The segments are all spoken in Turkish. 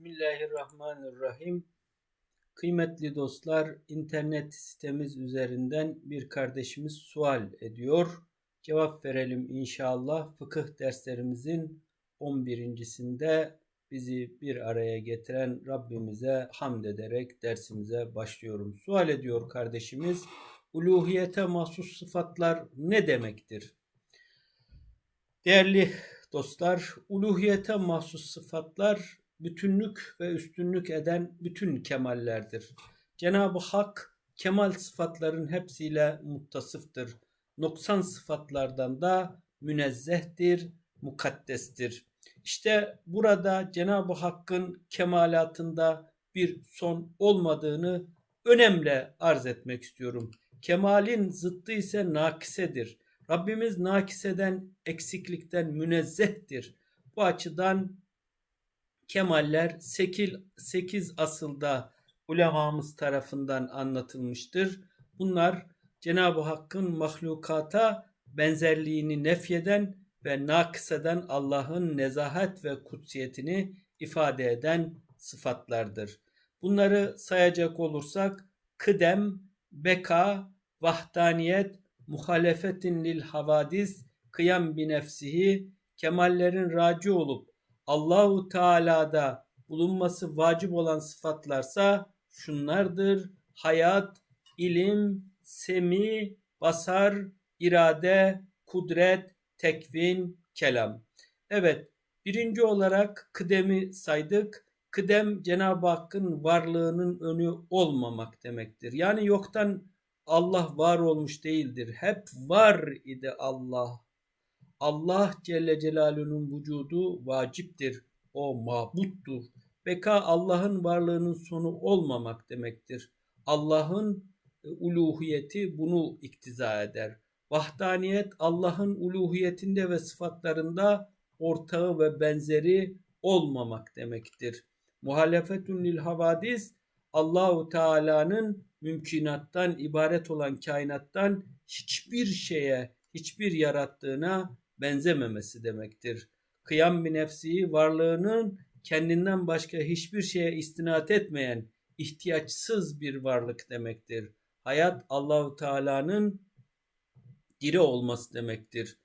Bismillahirrahmanirrahim. Kıymetli dostlar, internet sitemiz üzerinden bir kardeşimiz sual ediyor. Cevap verelim inşallah. Fıkıh derslerimizin 11.sinde bizi bir araya getiren Rabbimize hamd ederek dersimize başlıyorum. Sual ediyor kardeşimiz. Uluhiyete mahsus sıfatlar ne demektir? Değerli dostlar, uluhiyete mahsus sıfatlar bütünlük ve üstünlük eden bütün kemallerdir. Cenab-ı Hak kemal sıfatların hepsiyle muttasıftır. Noksan sıfatlardan da münezzehtir, mukaddestir. İşte burada Cenab-ı Hakk'ın kemalatında bir son olmadığını önemli arz etmek istiyorum. Kemalin zıttı ise nakisedir. Rabbimiz nakiseden, eksiklikten münezzehtir. Bu açıdan kemaller 8, 8 asılda ulemamız tarafından anlatılmıştır. Bunlar Cenab-ı Hakk'ın mahlukata benzerliğini nefyeden ve nakıseden Allah'ın nezahet ve kutsiyetini ifade eden sıfatlardır. Bunları sayacak olursak kıdem, beka, vahdaniyet, muhalefetin lil havadis, kıyam bi nefsihi, kemallerin raci olup Allahu Teala'da bulunması vacip olan sıfatlarsa şunlardır. Hayat, ilim, semi, basar, irade, kudret, tekvin, kelam. Evet, birinci olarak kıdemi saydık. Kıdem Cenab-ı Hakk'ın varlığının önü olmamak demektir. Yani yoktan Allah var olmuş değildir. Hep var idi Allah. Allah Celle Celaluhu'nun vücudu vaciptir. O mabuttur. Beka Allah'ın varlığının sonu olmamak demektir. Allah'ın e, uluhiyeti bunu iktiza eder. Vahdaniyet Allah'ın uluhiyetinde ve sıfatlarında ortağı ve benzeri olmamak demektir. Muhalefetun lil havadis Allahu Teala'nın mümkünattan ibaret olan kainattan hiçbir şeye, hiçbir yarattığına benzememesi demektir. Kıyam bir nefsi varlığının kendinden başka hiçbir şeye istinat etmeyen ihtiyaçsız bir varlık demektir. Hayat Allahu Teala'nın diri olması demektir.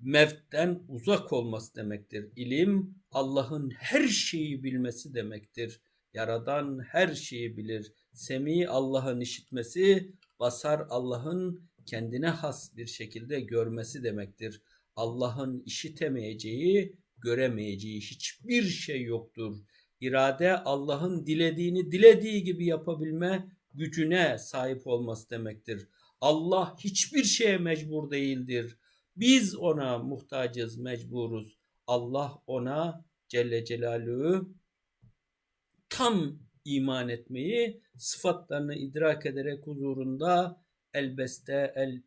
Mevtten uzak olması demektir. İlim Allah'ın her şeyi bilmesi demektir. Yaradan her şeyi bilir. Semi Allah'ın işitmesi, basar Allah'ın kendine has bir şekilde görmesi demektir. Allah'ın işitemeyeceği, göremeyeceği hiçbir şey yoktur. İrade Allah'ın dilediğini dilediği gibi yapabilme gücüne sahip olması demektir. Allah hiçbir şeye mecbur değildir. Biz ona muhtacız, mecburuz. Allah ona Celle Celaluhu tam iman etmeyi, sıfatlarını idrak ederek huzurunda elbeste el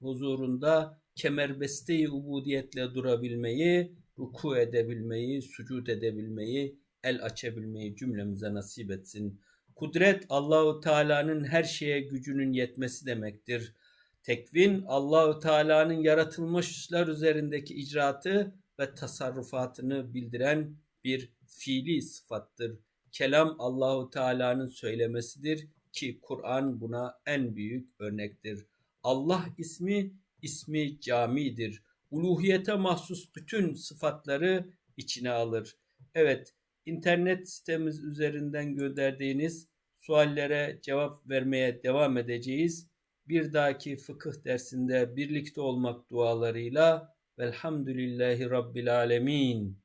huzurunda kemerbeste-i ubudiyetle durabilmeyi, ruku edebilmeyi, sucud edebilmeyi, el açabilmeyi cümlemize nasip etsin. Kudret Allahu Teala'nın her şeye gücünün yetmesi demektir. Tekvin Allahu Teala'nın yaratılmışlar üzerindeki icraatı ve tasarrufatını bildiren bir fiili sıfattır. Kelam Allahu Teala'nın söylemesidir ki Kur'an buna en büyük örnektir. Allah ismi ismi camidir. Uluhiyete mahsus bütün sıfatları içine alır. Evet, internet sitemiz üzerinden gönderdiğiniz suallere cevap vermeye devam edeceğiz. Bir dahaki fıkıh dersinde birlikte olmak dualarıyla velhamdülillahi rabbil alemin.